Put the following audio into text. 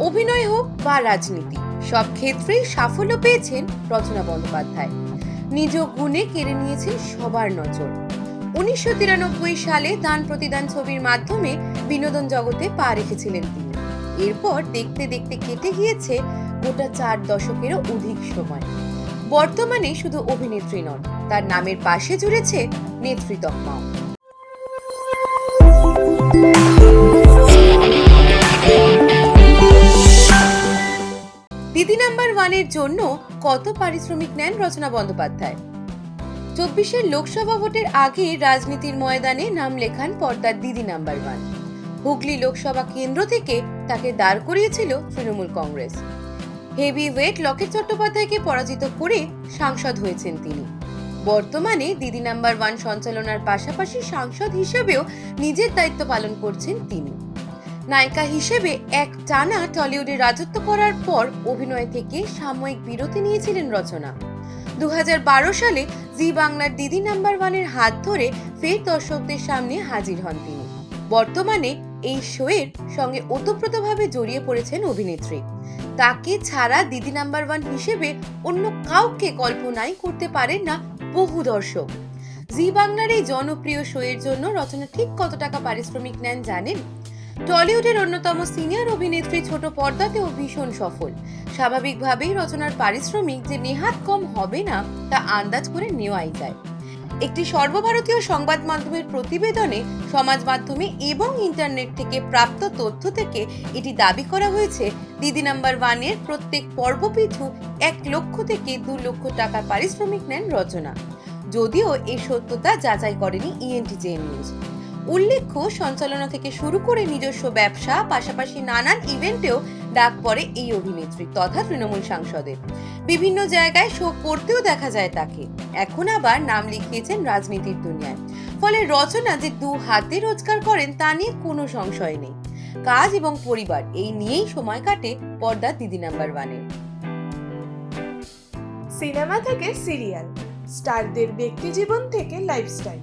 অভিনয় হোক বা রাজনীতি, সব ক্ষেত্রেই সাফল্য পেয়েছেন রচনা বন্দ্যোপাধ্যায়। নিজ গুণে কেড়ে নিয়েছেন সবার নজর। উনিশশো তিরানব্বই সালে দান প্রতিদান ছবির মাধ্যমে বিনোদন জগতে পা রেখেছিলেন তিনি। এরপর দেখতে দেখতে কেটে গিয়েছে গোটা চার দশকেরও অধিক সময়। বর্তমানে শুধু অভিনেত্রী নন, তার নামের পাশে জুড়েছে নেতৃত্ব নেতৃত্বমাও ওয়ানের জন্য কত পারিশ্রমিক নেন রচনা বন্দ্যোপাধ্যায়? চব্বিশের লোকসভা ভোটের আগে রাজনীতির ময়দানে নাম লেখান পর্দার দিদি নাম্বার ওয়ান। হুগলি লোকসভা কেন্দ্র থেকে তাকে দাঁড় করিয়েছিল তৃণমূল কংগ্রেস। হেভি ওয়েট লকেট চট্টোপাধ্যায়কে পরাজিত করে সাংসদ হয়েছেন তিনি। বর্তমানে দিদি নাম্বার ওয়ান সঞ্চালনার পাশাপাশি সাংসদ হিসেবেও নিজের দায়িত্ব পালন করছেন তিনি। নায়িকা হিসেবে এক টানা টলিউডে রাজত্ব করার পর অভিনয় থেকে সাময়িক বিরতি নিয়েছিলেন রচনা। দুহাজার বারো সালে জি বাংলার দিদি নাম্বার ওয়ানের হাত ধরে ফের দর্শকদের সামনে হাজির হন তিনি। বর্তমানে এই শোয়ের সঙ্গে ওতপ্রোতভাবে জড়িয়ে পড়েছেন অভিনেত্রী। তাকে ছাড়া দিদি নাম্বার ওয়ান হিসেবে অন্য কাউকে কল্পনাই করতে পারেন না বহু দর্শক। জি বাংলার এই জনপ্রিয় শোয়ের জন্য রচনা ঠিক কত টাকা পারিশ্রমিক নেন জানেন? টলিউডের অন্যতম সিনিয়র অভিনেত্রী ছোট পর্দাতেও ভীষণ সফল। স্বাভাবিকভাবেই রচনার পারিশ্রমিক যে নেহাত কম হবে না, তা আন্দাজ করে নেওয়াই যায়। একটি সর্বভারতীয় সংবাদ মাধ্যমের প্রতিবেদনে সমাজ মাধ্যমে এবং ইন্টারনেট থেকে প্রাপ্ত তথ্য থেকে এটি দাবি করা হয়েছে, দিদি নাম্বার ওয়ানের প্রত্যেক পর্ব পিছু এক লক্ষ থেকে দু লক্ষ টাকার পারিশ্রমিক নেন রচনা। যদিও এই সত্যতা যাচাই করেনি E ইএনটিজে নিউজ উল্লেখ্য, সঞ্চালনা থেকে শুরু করে নিজস্ব ব্যবসা, পাশাপাশি নানান ইভেন্টেও ডাক পড়ে এই অভিনেত্রী তথা তৃণমূল সাংসদের। বিভিন্ন জায়গায় শো করতেও দেখা যায় তাকে। এখন আবার নাম লিখিয়েছেন রাজনীতির দুনিয়ায়। ফলে রচনা যে দু হাতে রোজগার করেন তা নিয়ে কোনো সংশয় নেই। কাজ এবং পরিবার, এই নিয়েই সময় কাটে পর্দা দিদি নাম্বার ওয়ানে সিনেমা থেকে সিরিয়াল, স্টারদের ব্যক্তিজীবন থেকে লাইফস্টাইল।